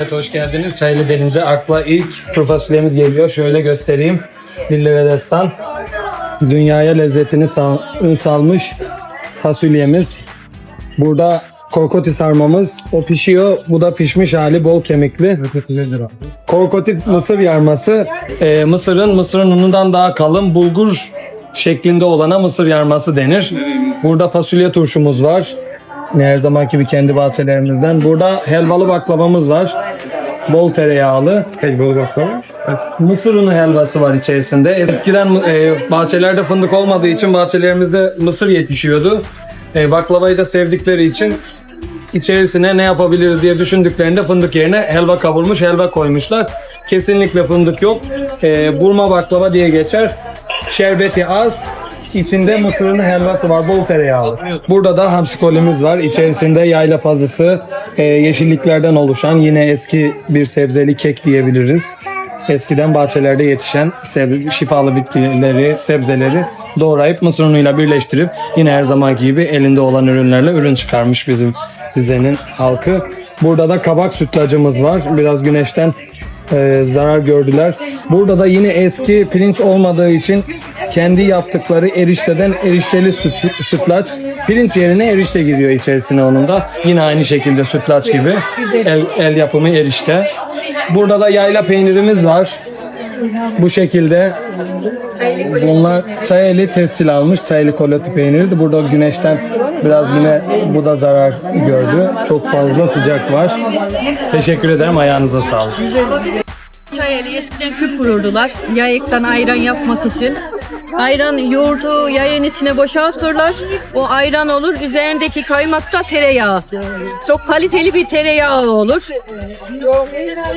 Evet hoş geldiniz. Çaylı denince akla ilk kuru fasulyemiz geliyor. Şöyle göstereyim. Dillere destan. Dünyaya lezzetini sal- salmış fasulyemiz. Burada korkoti sarmamız. O pişiyor. Bu da pişmiş hali bol kemikli. Korkoti mısır yarması. Ee, mısırın mısırın unundan daha kalın bulgur şeklinde olana mısır yarması denir. Burada fasulye turşumuz var. Yine Her zamanki gibi kendi bahçelerimizden. Burada helvalı baklavamız var. Bol tereyağlı. Helvalı baklava. Mısır unu helvası var içerisinde. Eskiden e, bahçelerde fındık olmadığı için bahçelerimizde mısır yetişiyordu. E, baklavayı da sevdikleri için içerisine ne yapabiliriz diye düşündüklerinde fındık yerine helva kavurmuş helva koymuşlar. Kesinlikle fındık yok. E, burma baklava diye geçer. Şerbeti az. İçinde mısırın helvası var, bol tereyağlı. Burada da hamsikolimiz var. İçerisinde yayla pazısı, e, yeşilliklerden oluşan yine eski bir sebzeli kek diyebiliriz. Eskiden bahçelerde yetişen seb- şifalı bitkileri, sebzeleri doğrayıp mısır unuyla birleştirip yine her zamanki gibi elinde olan ürünlerle ürün çıkarmış bizim Rize'nin halkı. Burada da kabak sütlacımız var. Biraz güneşten e, zarar gördüler. Burada da yine eski pirinç olmadığı için kendi yaptıkları erişteden erişteli süt, sütlaç. Pirinç yerine erişte giriyor içerisine onun da. Yine aynı şekilde sütlaç gibi. El, el yapımı erişte. Burada da yayla peynirimiz var. Bu şekilde bunlar çayeli tescil almış. Çayeli koloti peyniri de burada güneşten biraz yine bu da zarar gördü. Çok fazla sıcak var. Teşekkür ederim. Ayağınıza sağlık. Çayeli eskiden küp vururdular. Yayıktan ayran yapmak için. Ayran yoğurdu yayın içine boşaltırlar. O ayran olur. Üzerindeki kaymak da tereyağı. Çok kaliteli bir tereyağı olur.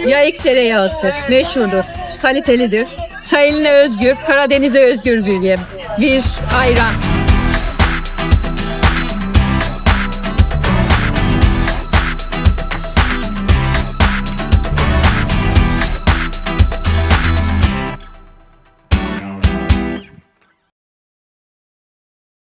Yayık tereyağısı meşhurdur. Kalitelidir. Çayeli'ne özgür, Karadeniz'e özgür bir yem. Bir ayran.